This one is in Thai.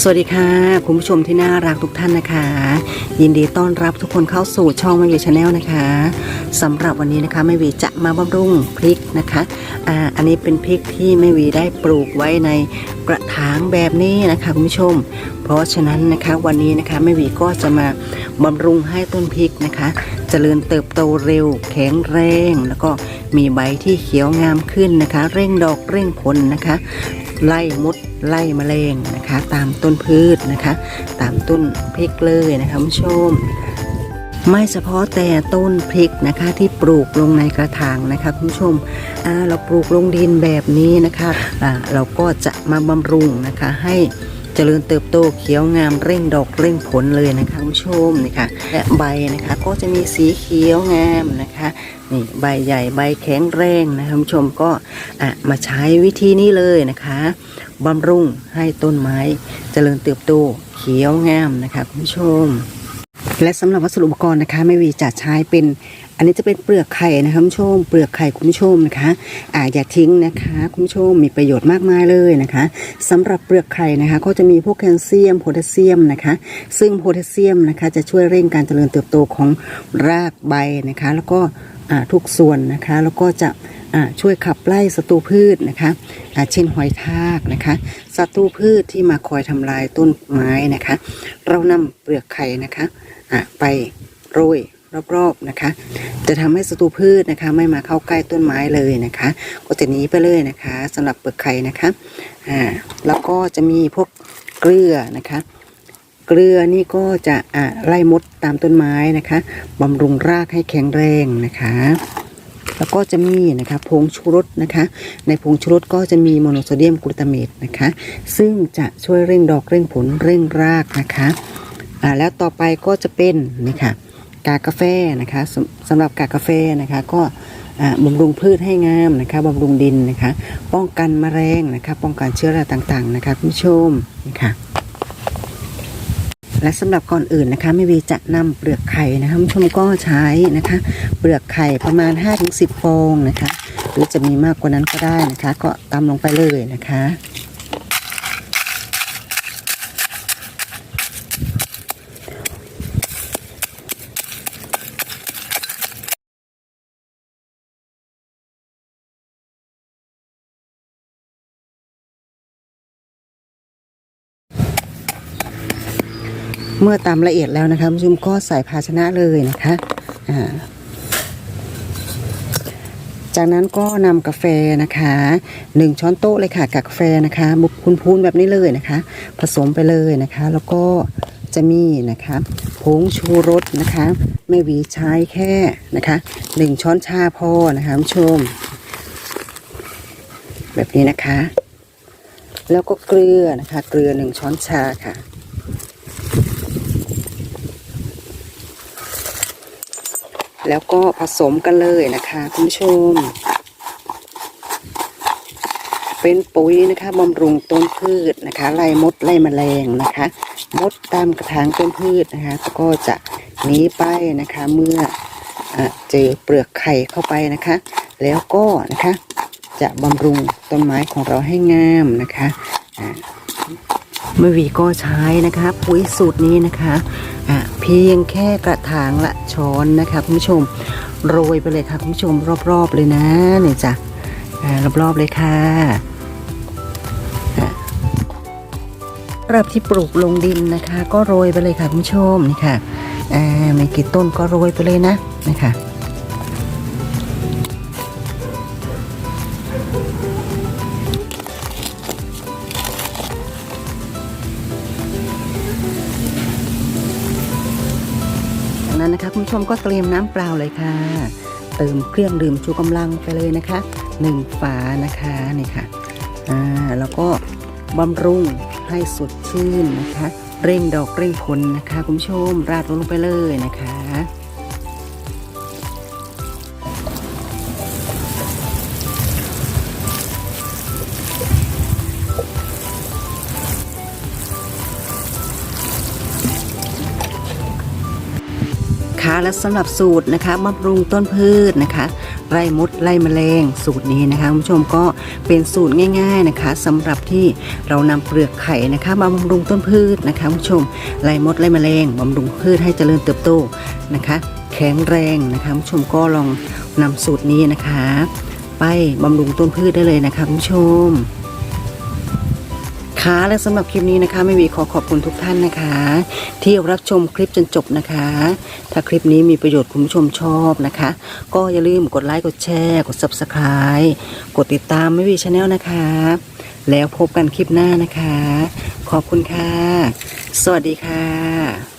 สวัสดีค่ะ คุณผู้ชมที่น่ารักทุกท่านนะคะ ยินดีต้อนรับทุกคนเข้าสู่ช่องแม่วีชาแนลนะคะ สำหรับวันนี้นะคะแม่วีจะมาบำรุงพริกนะคะอ่าอันนี้เป็นพริกที่แม่วีได้ปลูกไว้ในกระถางแบบนี้นะคะคุณผู้ชม เพราะฉะนั้นนะคะวันนี้นะคะแม่วีก็จะมาบำรุงให้ต้นพริกนะคะเจริญเติบโตเร็ว แข็งแรง แล้วก็มีใบที่เขียวงามขึ้นนะคะ เร่งดอกเร่งผลนะคะ ไล่มดไล่มแมลงนะคะ ตามต้นพืชนะคะ ตามต้นพริกเลยนะคะคุณผู้ชม ไม่เฉพาะแต่ต้นพริกนะคะที่ปลูกลงในกระถางนะคะคุณผู้ชมเราปลูกลงดินแบบนี้นะคะอ่าเราก็จะมาบำรุงนะคะให้เจริญเติบโตเขียวงามเร่งดอกเร่งผลเลยนะคะคุณผู้ชมนี่ค่ะและใบนะคะก็จะมีสีเขียวงามนะคะนี่ใบใหญ่ใบแข็งแรงนะคะคุณผู้ชมก็อะมาใช้วิธีนี้เลยนะคะบำรุงให้ต้นไม้เจริญเติบโตเขียวงามนะคะคุณผู้ชม และสำหรับวัสดุอุปกรณ์นะคะแม่วีจะใช้เป็น อันนี้จะเป็นเปลือกไข่นะคะคุณผู้ชม เปลือกไข่คุณผู้ชมนะคะอ่าอย่าทิ้งนะคะคุณผู้ชมมีประโยชน์มากมายเลยนะคะสำหรับเปลือกไข่นะคะ ก็จะมีพวกแคลเซียมโพแทสเซียมนะคะ ซึ่งโพแทสเซียมนะคะ จะช่วยเร่งการเจริญเติบโตของรากใบนะคะ แล้วก็อ่าทุกส่วนนะคะ แล้วก็จะ ช่วยขับไล่ศัตรูพืชนะคะเช่นหอยทากนะคะศัตรูพืชที่มาคอยทำลายต้นไม้นะคะ เรานำเปลือกไข่นะคะะไปโรยรอบๆนะคะ จะทำให้ศัตรูพืชนะคะ ไม่มาเข้าใกล้ต้นไม้เลยนะคะ ก็จะหนีไปเลยนะคะสำหรับเปลือกไข่นะคะอ่าแล้วก็จะมีพวกเกลือนะคะ เกลือนี่ก็จะอ่าไล่มดตามต้นไม้นะคะบำรุงรากให้แข็งแรงนะคะ แล้วก็จะมีนะคะผงชูรสนะคะ ในผงชูรสก็จะมีโมโนโซเดียมกลูตาเมตนะคะ ซึ่งจะช่วยเร่งดอกเร่งผลเร่งรากนะคะอ่าแล้วต่อไปก็จะเป็นนี่ค่ะกากาแฟนะคะสำสำหรับกากาแฟนะคะก็บำรุงพืชให้งามนะคะบำรุงดินนะคะ ป้องกันแมลงนะคะ ป้องกันเชื้อราต่างๆนะคะคุณผู้ชมนี่ค่ะ และสำหรับก่อนอื่นนะคะแม่วีจะนำเปลือกไข่นะคะผู้ชมก็ใช้นะคะ เปลือกไข่ประมาณ 5-10ฟองนะคะ หรือจะมีมากกว่านั้นก็ได้นะคะ ก็ตำลงไปเลยนะคะ เมื่อตำละเอียดแล้วนะคะคุณผู้ชมก็ใส่ภาชนะเลยนะคะจากนั้นก็นำกาแฟนะคะหนึ่งช้อนโต๊ะเลยค่ะกับกาแฟนะคะมุกพูนๆแบบนี้เลยนะคะ ผสมไปเลยนะคะ แล้วก็จะมีนะคะผงชูรสนะคะไม่หวีใช้แค่นะคะหนึ่งช้อนชาพอนะคะคุณผู้ชม แบบนี้นะคะ แล้วก็เกลือนะคะ เกลือหนึ่งช้อนชาค่ะ แล้วก็ผสมกันเลยนะคะคุณผู้ชม เป็นปุ๋ยนะคะบำรุงต้นพืชนะคะไล่มดไล่แมลงนะคะ มดตามกระถางต้นพืชนะคะก็จะหนีไปนะคะเมื่ออเจอเปลือกไข่เข้าไปนะคะ แล้วก็นะคะจะบำรุงต้นไม้ของเราให้งามนะคะ อ่าเมื่อวีก็ใช้นะคะปุ๋ยสูตรนี้นะคะอะเพียงแค่กระถางละช้อนนะคะคุณผู้ชมโรยไปเลยค่ะคุณผู้ชมรอบๆเลยนะเนี่ยจ้ะอ่ารอบๆเลยค่ะอะสำหรับที่ปลูกลงดินนะคะ ก็โรยไปเลยค่ะคุณผู้ชมนี่ค่ะอ่าไม่กี่ต้นก็โรยไปเลยนะนะคะ นะคะ คุณผู้ชมก็เตรียมน้ำเปล่าเลยค่ะ เติมเครื่องดื่มชูกำลังไปเลยนะคะหนึ่งฝานะคะนี่ค่ะอ่าแล้วก็บำรุงให้สดชื่นนะคะ เร่งดอกเร่งผลนะคะ คุณผู้ชมราดลงไปเลยนะคะ และสำหรับสูตรนะคะบำรุงต้นพืชนะคะ ไล่มดไล่แมลงสูตรนี้นะคะคุณผู้ชมก็เป็นสูตรง่ายๆนะคะสำหรับที่เรานำเปลือกไข่นะคะมาบำรุงต้นพืชนะคะคุณผู้ชมไล่มดไล่แมลงบำรุงพืชให้เจริญเติบโตนะคะ แข็งแรงนะคะคุณผู้ชมก็ลองนำสูตรนี้นะคะ ไปบำรุงต้นพืชได้เลยนะคะคุณผู้ชม และสำหรับคลิปนี้นะคะไม่มีขอขอบคุณทุกท่านนะคะ ที่รับชมคลิปจนจบนะคะ ถ้าคลิปนี้มีประโยชน์คุณผู้ชมชอบนะคะ ก็อย่าลืมกดไลค์กดแชร์ กด subscribe กดติดตามไม่วีชาแนลนะคะ แล้วพบกันคลิปหน้านะคะ ขอบคุณค่ะ สวัสดีค่ะ